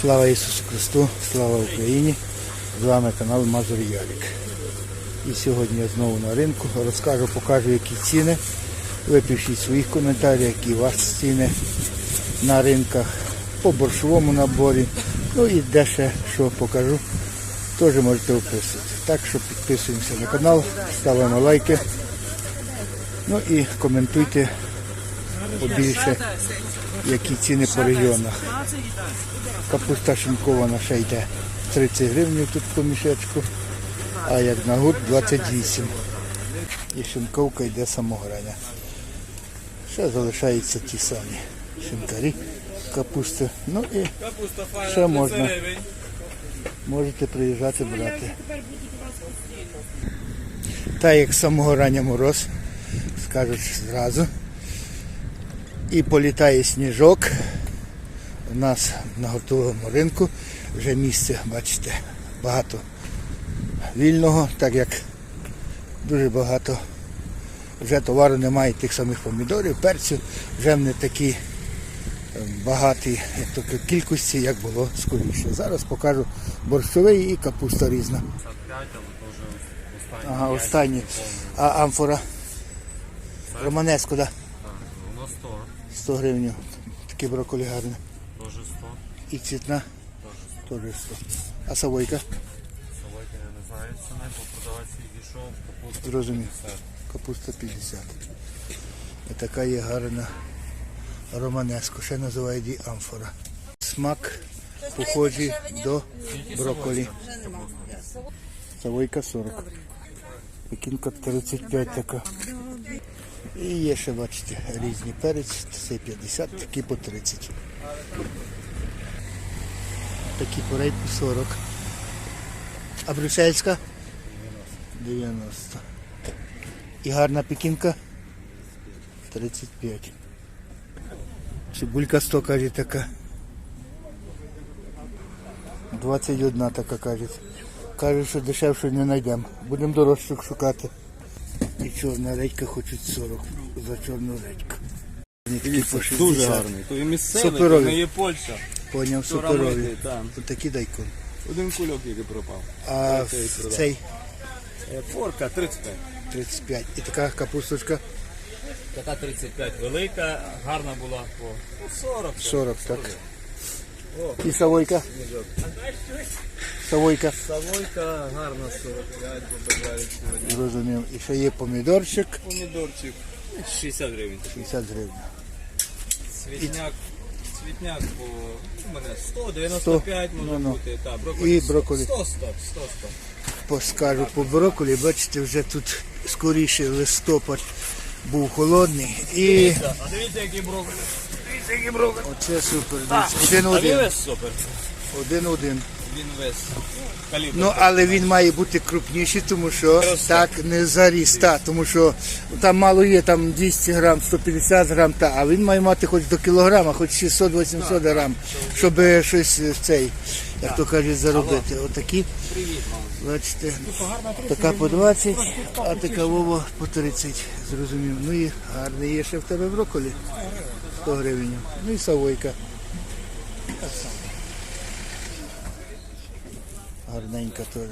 Слава Ісусу Христу, слава Україні! З вами канал Мазур Ярик. І сьогодні я знову на ринку розкажу, покажу, які ціни. Ви пишіть своїх коментарях, які у вас ціни на ринках, по борщовому наборі. Ну і де ще що покажу, теж можете описувати. Так що підписуємося на канал, ставимо лайки. Ну і коментуйте побільше, які ціни по регіонах. Капуста шинкована ще йде 30 гривень тут по мішечку, а як на гурт 28. І шинковка йде самограня. Ще залишаються ті самі шинкарі капусти. Ну і Ще можна. можете приїжджати брати. Та як самого рання мороз, скажуть зразу. І політає сніжок. У нас на готовому ринку вже місце, бачите, багато вільного, так як дуже багато вже товару немає тих самих помідорів, перцю, вже не такі е, багаті кількості, як було скоріше. Зараз покажу борщовий і капуста різна. 55, але то вже. Ага, останні. А амфора Романеско. Так, воно 100, 100 гривень. Такі брокколі гарні. теж 100, І цвітна теж 100. 100. А савойка? Солойка я не знаю ціни, бо продавець відійшов, капуста Зрозумів. 50. Капуста 50. І така є гарна романеско, ще називають її амфора. Смак похожий до брокколі. Савойка 40. Пекінка 35 така. І є ще, бачите, різні перець, це 50, такі по 30. Такі по рейку 40. А брюссельська? 90. І гарна пекінка 35. Цибулька 100, каже, така. 21 така, каже. Каже, що дешевше не знайдемо. Будемо дорожчих шукати. І чорна редька хочуть 40 за чорну редьку. Вони такі по 60. Дуже гарний. То і місцевий, то не є Польща. Поняв, суперові. рамити, такі дайкон. Один кульок який пропав. А Цей цей Форка 35. 35. І така капусточка Така 35 велика, гарна була по ну, 40. 40, так. І савойка. Савойка. Савойка гарна 45, побажають сьогодні. Зрозумів. І ще є помідорчик Помідорчик 60 гривень. 60 гривень. Світняк, світняк по у мене 100, 95 може Ну-ну. бути. Та, І брокколі брокколі. 100, 100, 100, 100. Поскажу по брокколі, бачите, вже тут скоріше листопад був холодний. І А дивіться, який брокколі. Оце супер. Один-один. супер. Один один. Він весь калібр. Ну але він має бути крупніший, тому що так не заріс. Та, тому що там мало є там 200 грам, 150 грам, та, а він має мати хоч до кілограма, хоч 600-800 грам, щоб щось е, цей, як то кажуть, заробити. Отакі. Бачите, така по 20, а така вова по 30, зрозумів. Ну і гарний є ще в тебе брокколі. 100 гривень. Ну і савойка. Гарненька теж.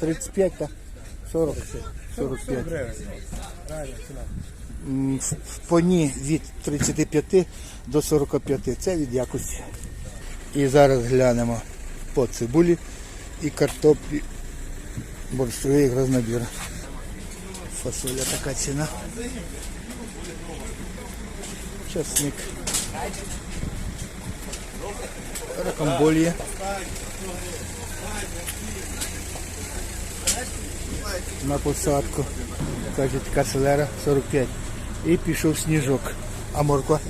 35, так? 40, 45. М, в- В поні від 35 до 45. Це від якості. І зараз глянемо по цибулі і картоплі. Борщовий грознобір. Фасоля така ціна. Часник. Ракомболія. На посадку. Кажуть, каселера 45. І пішов сніжок. А морква?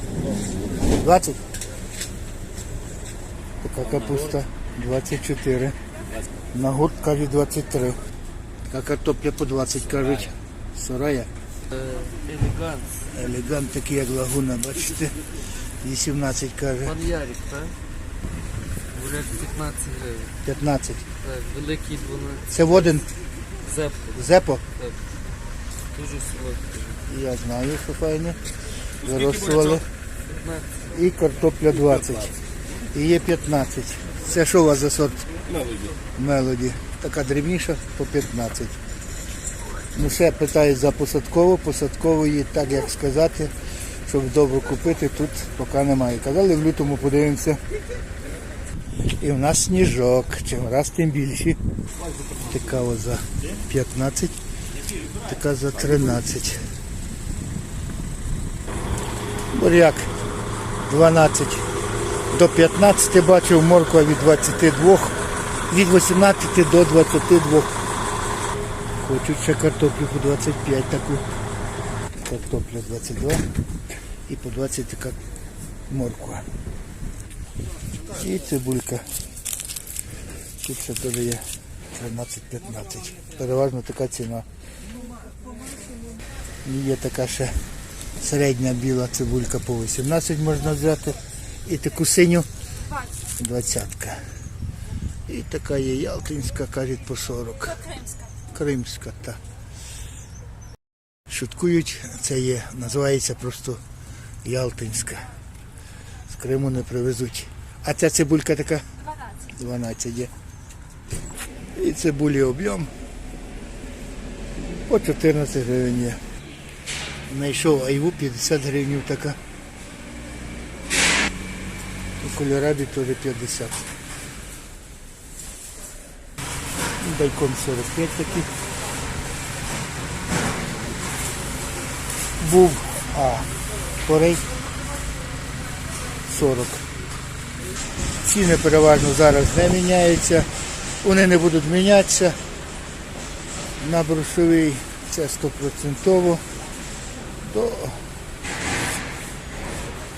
20. Така капуста 24. На гурт кажуть 23. Така картопля по 20 кажуть. Сорая. Елегант. Елегант такий як лагуна, бачите. 18 каже. Пан Ярик, так? Буряк 15 гривень. 15. Так, великий 12. Це воден Зепко. зепо. Дуже солодкий. Я знаю, що файне. Вирощували. І картопля 20. І є 15. Це що у вас за сорт? Мелоді. Мелоді. Така дрібніша по 15. Ну ще питають за посадкову. Посадкової, так як сказати, щоб добре купити, тут поки немає. Казали, в лютому подивимося. І в нас сніжок. Чим раз тим більші. Така ось за 15, така за 13. Буряк 12 до 15 бачив, морква від 22, від 18 до 22. Хочуть ще картоплю по 25 таку. Картопля 22 і по 20 така морква. І цибулька. Тут ще теж є 13-15. Переважно така ціна. І Є така ще середня біла цибулька по 18 можна взяти. І таку синю 20. І така є ялтинська, кажуть, по 40. Кримська. Так. Шуткують, це є, називається просто Ялтинська. З Криму не привезуть. А ця цибулька така? 12. 12 є. І цибулі об'єм. По 14 гривень є. Знайшов айву 50 гривень така. І кольорабі теж 50. І Дайкон 45 такий. Був, а порей 40. Ціни переважно зараз не міняються. Вони не будуть мінятися. На брушовий це 100% до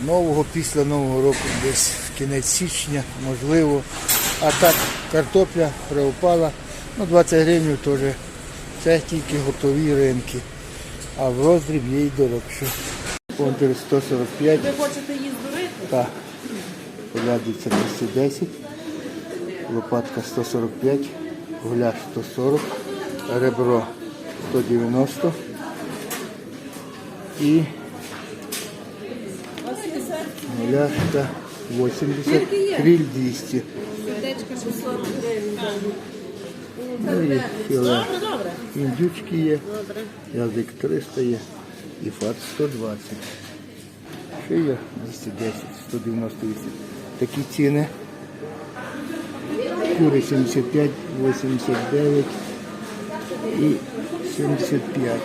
нового, після Нового року, десь в кінець січня, можливо. А так картопля приупала, ну 20 гривень теж. Це тільки готові ринки. А в роздріб є й дорожче. Контур 145. Ви хочете її здурити? Так. Полядиця 210, лопатка 145, гуляш 140, ребро 190 і гуляшка 80, криль 200. Ну і філе. Індючки є, язик 300 є і фат 120. Шия 210, 198. Такі ціни. Кури 75, 89 і 75.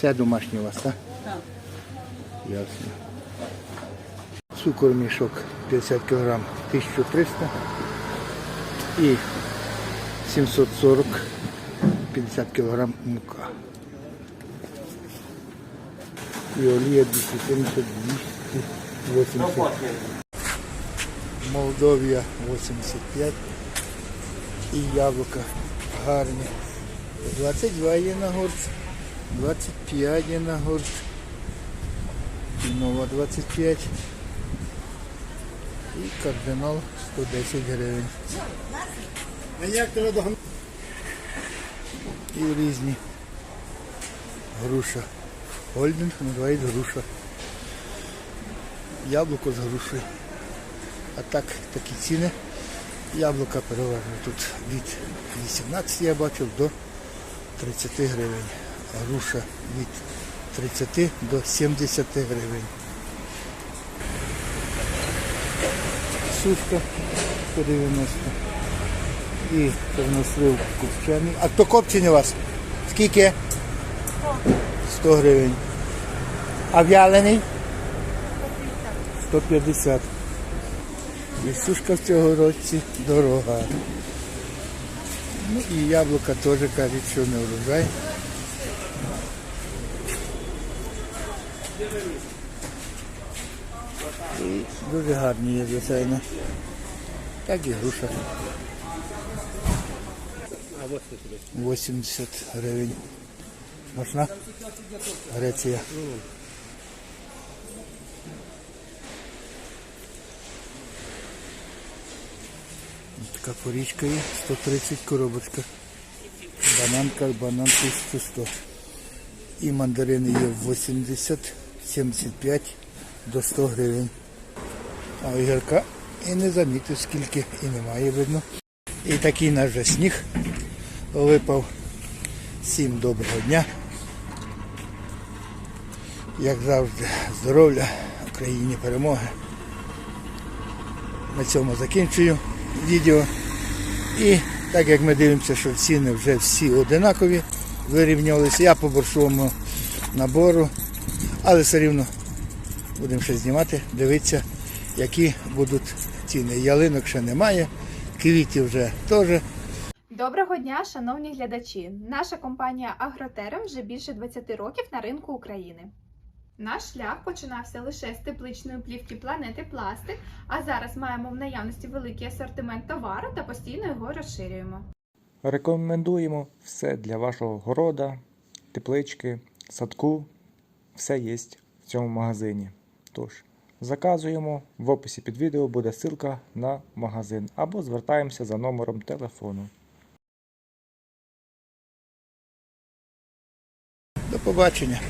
Це домашній у вас, так? Так. Ясно. Цукор мішок 50 кг 1300 і 740 50 кг мука. І олія 270 280. Молдовія 85 і яблука гарні. 22 є на горд, 25 є на горд. Нова 25 і кардинал 110 гривень. І різні. Груша. Гольдинг називають груша. Яблуко з грушею. А так такі ціни. Яблука переважно тут від 18 я бачив до 30 гривень. Груша від 30 до 70 гривень. Сушка 190. І чорнослив копчений. А то копчений у вас? Скільки? 100 гривень. А вялений? 150. І сушка в цього році дорога. Ну і яблука теж кажуть, що не врожай. Дуже гарні є, звичайно. Так і груша. 80 гривень. Можна? Греція. Така порічка є, 130 коробочка. Бананка, банан 100. І мандарини є 80 75 до 100 гривень. А огірка і не замітив скільки, і немає видно. І такий наш же сніг випав. Всім доброго дня. Як завжди, здоров'я, Україні перемоги. На цьому закінчую відео. І так як ми дивимося, що ціни вже всі одинакові, вирівнялися. Я по боршовому набору, але все рівно будемо ще знімати, дивитися, які будуть ціни. Ялинок ще немає, квітів вже теж. Доброго дня, шановні глядачі! Наша компанія Агротерем вже більше 20 років на ринку України. Наш шлях починався лише з тепличної плівки планети Пластик, а зараз маємо в наявності великий асортимент товару та постійно його розширюємо. Рекомендуємо все для вашого города, теплички, садку. Все є в цьому магазині. Тож, заказуємо. В описі під відео буде ссылка на магазин або звертаємося за номером телефону. До побачення.